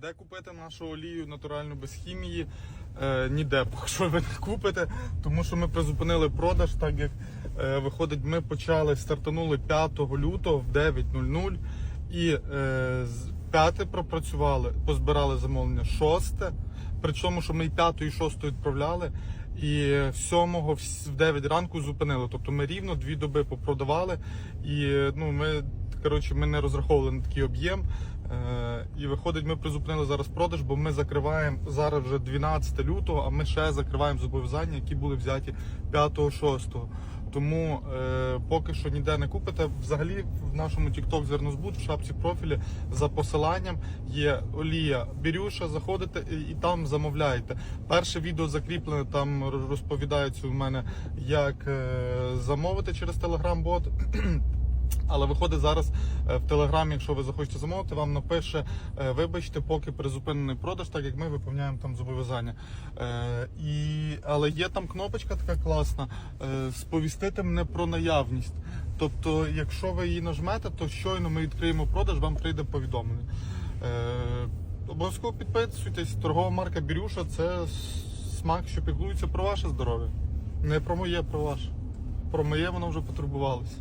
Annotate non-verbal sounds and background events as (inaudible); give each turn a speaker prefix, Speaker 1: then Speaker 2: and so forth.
Speaker 1: Де купити нашу олію натуральну без хімії? Е, ніде, що ви не купите, тому що ми призупинили продаж, так як е, виходить, ми почали, стартанули 5 лютого в 9.00 і е, з 5 пропрацювали, позбирали замовлення 6, причому, що ми і 5 і 6 відправляли. І 7 в 9 ранку зупинили. Тобто ми рівно дві доби попродавали. І ну, ми, коротше, ми не розраховували на такий об'єм. І виходить, ми призупинили зараз продаж, бо ми закриваємо зараз вже 12 лютого, а ми ще закриваємо зобов'язання, які були взяті 5-6. Тому е, поки що ніде не купите. Взагалі в нашому TikTok зернозбут в шапці профілі за посиланням є олія бірюша. Заходите і, і там замовляєте. Перше відео закріплене, там розповідається у мене, як е, замовити через Telegram-бот. (clears throat) Але виходить зараз е, в телеграмі, якщо ви захочете замовити, вам напише е, вибачте, поки призупинений продаж, так як ми виповняємо там зобов'язання. Е, і, але є там кнопочка така класна, сповістити мене про наявність. Тобто, якщо ви її нажмете, то щойно ми відкриємо продаж, вам прийде повідомлення. Обов'язково підписуйтесь, торгова марка Бірюша це смак, що піклується про ваше здоров'я. Не про моє, про ваше. Про моє воно вже потурбувалося.